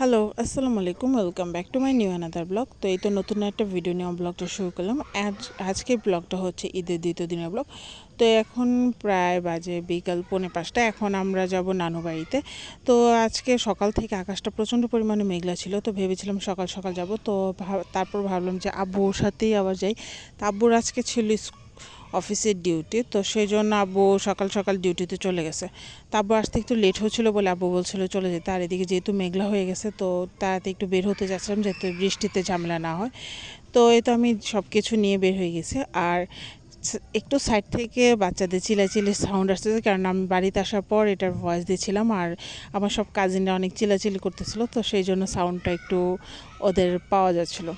Hello আসসালামু আলাইকুম welcome back to my new another blog তো এই তো নতুন একটা ভিডিও নিয়ে ব্লগটা শুরু করলাম। আজ আজকে ব্লগটা হচ্ছে ঈদের দ্বিতীয় দিনের ব্লগ তো এখন প্রায় বাজে বিকাল পৌনে পাঁচটা এখন আমরা যাব নানু বাড়িতে। তো আজকে সকাল থেকে আকাশটা প্রচণ্ড পরিমাণে মেঘলা ছিল। তো ভেবেছিলাম সকাল সকাল যাব। তো তারপর ভাবলাম যে আব্বুর সাথেই আবার যাই। তো আব্বুর আজকে ছিল অফিসের ডিউটি তো সেই জন্য আব্বু সকাল সকাল ডিউটিতে চলে গেছে। তো আব্বু আসতে একটু লেট হচ্ছিল বলে আব্বু বলছিল, চলে যেতে। আর এদিকে যেহেতু মেঘলা হয়ে গেছে, তো তাড়াতাড়ি একটু বের হতে যাচ্ছিলাম যাতে বৃষ্টিতে ঝামেলা না হয়। তো এই তো আমি সব কিছু নিয়ে বের হয়ে গেছি। আর একটু সাইড থেকে বাচ্চাদের চিলাচিলি সাউন্ড আসতেছে কারণ আমি বাড়িতে আসার পর এটার ভয়েস দিয়েছিলাম আর আমার সব কাজিনরা অনেক চিলাচিলি করতেছিল, তো সেই জন্য সাউন্ডটা একটু ওদের পাওয়া যাচ্ছিল।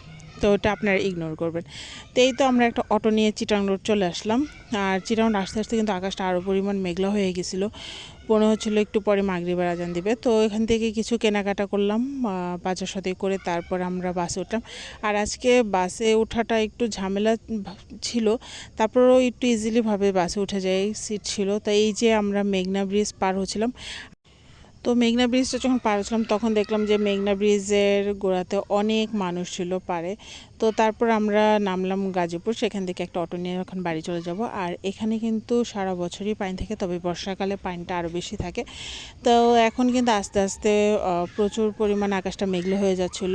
তো ওটা আপনারা ইগনোর করবেন। তো এই তো আমরা একটা অটো নিয়ে চিটাং রোড চলে আসলাম। আর চিটাং আসতে আসতে কিন্তু আকাশটা আরও পরিমাণ মেঘলা হয়ে গেছিল। মনে হচ্ছিল একটু পরে মাগরিবার আজান দিবে। তো এখান থেকে কিছু কেনাকাটা করলাম বাজার সাথে করে তারপর আমরা বাসে উঠলাম। আর আজকে বাসে ওঠাটা একটু ঝামেলা ছিল। তারপরেও একটু ইজিলিভাবে বাসে উঠে যায় সিট ছিল। তাই এই যে আমরা মেঘনা ব্রিজ পার হচ্ছিলাম। তো মেঘনা ব্রিজটা যখন পার হচ্ছিলাম, তখন দেখলাম যে মেঘনা ব্রিজের গোড়াতে অনেক মানুষ ছিল পারে। তো তারপর আমরা নামলাম গাজীপুর, সেখান থেকে একটা অটো নিয়ে এখন বাড়ি চলে যাব। আর এখানে কিন্তু সারা বছরই পানি থাকে, তবে বর্ষাকালে পানিটা আরও বেশি থাকে। তো এখন কিন্তু আস্তে আস্তে প্রচুর পরিমাণ আকাশটা মেঘলে হয়ে যাচ্ছিল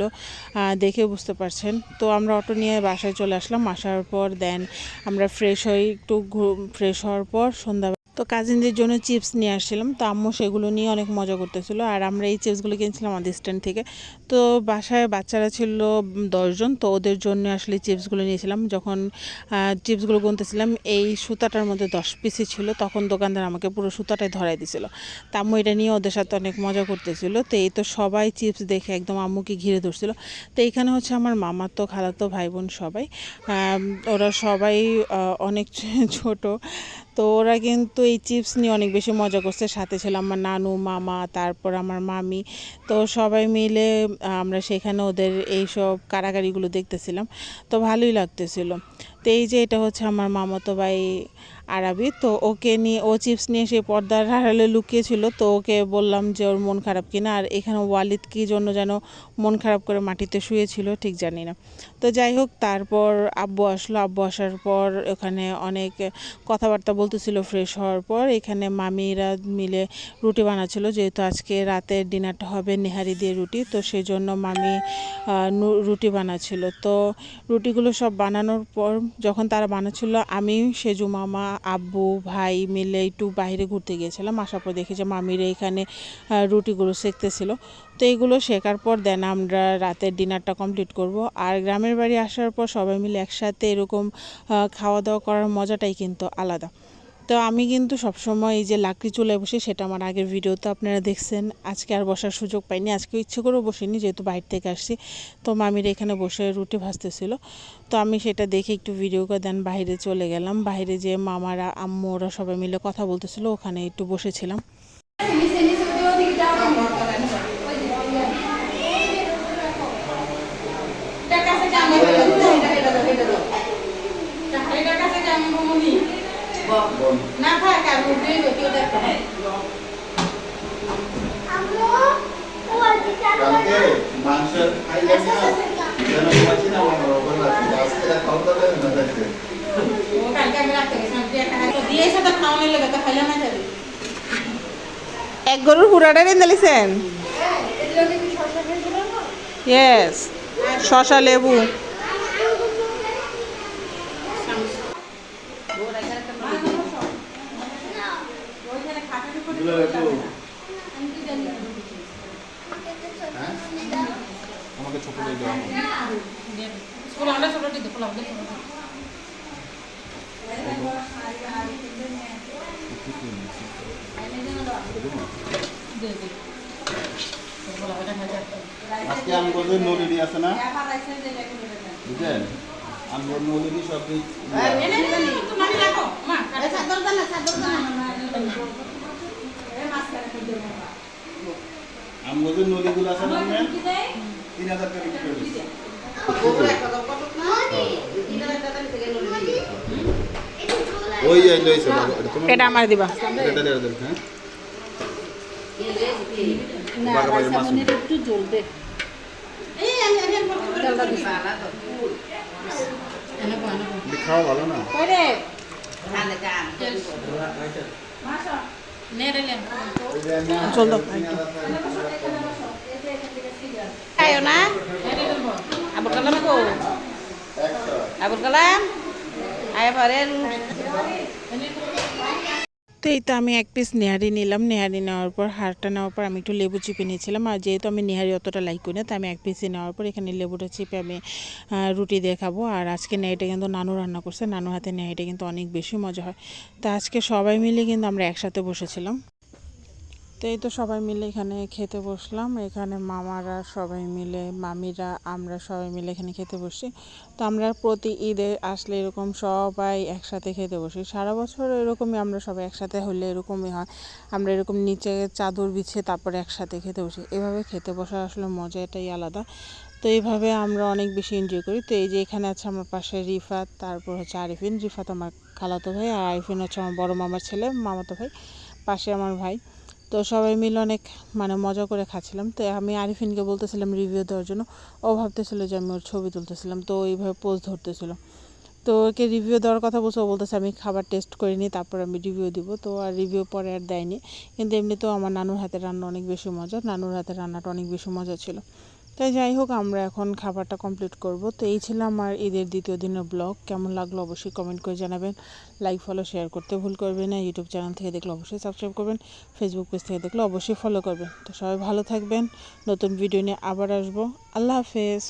দেখে বুঝতে পারছেন। তো আমরা অটো নিয়ে বাসায় চলে আসলাম, আসার পর দেন আমরা ফ্রেশ হই, একটু ফ্রেশ হওয়ার পর সন্ধ্যা তো কাজিনদের জন্য চিপস নিয়ে আসছিলাম। তো আম্মু সেগুলো নিয়ে অনেক মজা করতেছিল। আর আমরা এই চিপসগুলো কিনছিলাম আমাদের স্ট্যান্ড থেকে। তো বাসায় বাচ্চারা ছিল দশজন তো ওদের জন্য আসলে চিপসগুলো নিয়েছিলাম। যখন চিপসগুলো গুনতেছিলাম, এই সুতাটার মধ্যে দশ পিসি ছিল। তখন দোকানদার আমাকে পুরো সুতাটাই ধরাই দিছিল। তা আম্মু এটা নিয়ে ওদের সাথে অনেক মজা করতেছিল। তো এই তো সবাই চিপস দেখে একদম আম্মুকে ঘিরে ধরছিল। তো এইখানে হচ্ছে আমার মামার তো খালাতো ভাই বোন সবাই। ওরা সবাই অনেক ছোট। তো ওরা কিন্তু এই চিপস নিয়ে অনেক বেশি মজা করছে। সাথে ছিল আমার নানু, মামা, তারপর আমার মামি। তো সবাই মিলে আমরা সেখানে ওদের এইসব কারাগারিগুলো দেখতেছিলাম। তো ভালোই লাগতেছিল। তো এই যে এটা হচ্ছে আমার মামাতো ভাই আরবি তো ওকে নিয়ে, ও চিপস নিয়ে সেই পর্দার আড়ালে লুকিয়েছিল তো ওকে বললাম যে ওর মন খারাপ কিনা, আর এখানে ওয়ালিদ কি জন্য যেন মন খারাপ করে মাটিতে শুয়েছিল, ঠিক জানি না। তো যাই হোক, তারপর আব্বু আসলো, আব্বু আসার পর ওখানে অনেক কথাবার্তা বলতেছিল ফ্রেশ হওয়ার পর, এখানে মামিরা মিলে রুটি বানাচ্ছিল, যেহেতু আজকে রাতের ডিনারটা হবে নেহারি দিয়ে রুটি, তো সেই জন্য মামি রুটি বানাচ্ছিল। তো রুটিগুলো সব বানানোর পর যখন তারা বানাচ্ছিল আমি সেজু মামা আব্বু, ভাই মিলে একটু বাইরে ঘুরতে গিয়েছিলাম। আসার পর দেখি যে মামিরা এখানে রুটিগুলো সেঁকতেছিল তো এইগুলো শেখার পর দেন আমরা রাতের ডিনারটা কমপ্লিট করব। আর গ্রামের বাড়ি আসার পর সবাই মিলে একসাথে এরকম খাওয়া দাওয়া করার মজাটাই কিন্তু আলাদা। তো আমি কিন্তু সবসময় এই যে লাকড়ি চুলায় বসে, সেটা আমার আগের ভিডিওতে আপনারা দেখছেন। আজকে আর বসার সুযোগ পাইনি। আজকে ইচ্ছে করেও বসিনি, যেহেতু বাইরে থেকে আসছি। তো মামির এখানে বসে রুটি ভাজতেছিল। তো আমি সেটা দেখে একটু ভিডিও করে দেন, বাইরে চলে গেলাম। বাইরে যে মামারা, আম্মু, ওরা সবাই মিলে কথা বলতেছিল, ওখানে একটু বসেছিলাম। না থাক আর উঠে কেউ দেখো কালকে মাংসের খাইলে না যেন পাচ্ছি না আমার বড় লাগছে আজকে খাওয়া দাওয়া না দেখতে ও কালকে আমি রাখতে গেছিলাম দিয়ে খাই দিয়ে এসে তো খাওয়ানোর লেগে তো। খাইলাম না যাবে এক গরুর হুড়াটা রেন্দে লিছেন ইয়েস শশা লেবু। এগুলো একটু হ্যাঁ আমাকে ছোট দিয়ে দেওয়া আজকে আমি বলতে নলিনী আছে না বুঝলেন আমি বল নলিনী সব দিক তুমি রাখো মা আমি বলতে নলিগুলো আছে না তিন হাজার টাকা বিক্রি করে ওই এই লইছে এটা আমার দিবা। এটা দিয়ে দেন হ্যাঁ? না একটু জ্বলবে। এই আমি আমি খাওয়া ভালো না রে আয়ো না আবুল কালাম কো আবুল কালাম আয় পারে তো এই তো আমি এক পিস নেহারি নিলাম। নেহারি নেওয়ার পর হারটা নেওয়ার পর আমি একটু লেবু চিপে নিয়েছিলাম। আর যেহেতু আমি নেহারি অতটা লাইক করি না, তাই আমি এক পিসে নেওয়ার পর এখানে লেবুটা চিপে আমি রুটি দিয়ে খাব আর আজকে নেহারিটা কিন্তু নানু রান্না করছে। নানুর হাতে নেহারিটা কিন্তু অনেক বেশি মজা হয়। তো আজকে সবাই মিলে কিন্তু আমরা একসাথে বসেছিলাম। তো এই তো সবাই মিলে এখানে খেতে বসলাম। এখানে মামারা সবাই মিলে, মামিরা, আমরা সবাই মিলে এখানে খেতে বসি তো আমরা প্রতি ঈদে আসলে এরকম সবাই একসাথে খেতে বসি। সারা বছর এরকমই আমরা সবাই একসাথে হলে এরকমই হয়। আমরা এরকম নিচে চাদর বিছিয়ে তারপরে একসাথে খেতে বসি। এভাবে খেতে বসার আসলে মজা এটাই আলাদা। তো এইভাবে আমরা অনেক বেশি এনজয় করি। তো এই যে এখানে আছে আমার পাশে রিফাত, তারপর হচ্ছে আরিফিন। রিফাত আমার খালাতো ভাই, আর আরিফিন হচ্ছে আমার বড় মামার ছেলে, মামাতো ভাই। পাশে আমার ভাই। তো সবাই মিলে অনেক মানে মজা করে খাচ্ছিলাম। তো আমি আরিফিনকে বলতেছিলাম রিভিউ দেওয়ার জন্য। ও ভাবতেছিল যে আমি ওর ছবি তুলতেছিলাম। তো এইভাবে পোজ ধরতেছিল। তো ওকে রিভিউ দেওয়ার কথা বলছে। ও বলতেছে, আমি খাবার টেস্ট করিনি, তারপর আমি রিভিউ দিব। তো আর রিভিউ পরে আর দেয়নি। কিন্তু এমনিতেও আমার নানুর হাতে রান্না অনেক বেশি মজা নানুর হাতে রান্নাটা অনেক বেশি মজা ছিল। তাই যাই হোক, আমরা এখন খাবারটা কমপ্লিট করব। তো এই ছিল আমার ঈদের দ্বিতীয় দিনের ব্লগ কেমন লাগল অবশ্যই কমেন্ট করে জানাবেন। লাইক ফলো শেয়ার করতে ভুল করবেন না। ইউটিউব চ্যানেল থেকে দেখলে অবশ্যই সাবস্ক্রাইব করবেন। ফেসবুক পেজ থেকে দেখলে অবশ্যই ফলো করবেন। তো সবাই ভালো থাকবেন। নতুন ভিডিও নিয়ে আবার আসব। আল্লাহ হাফেজ।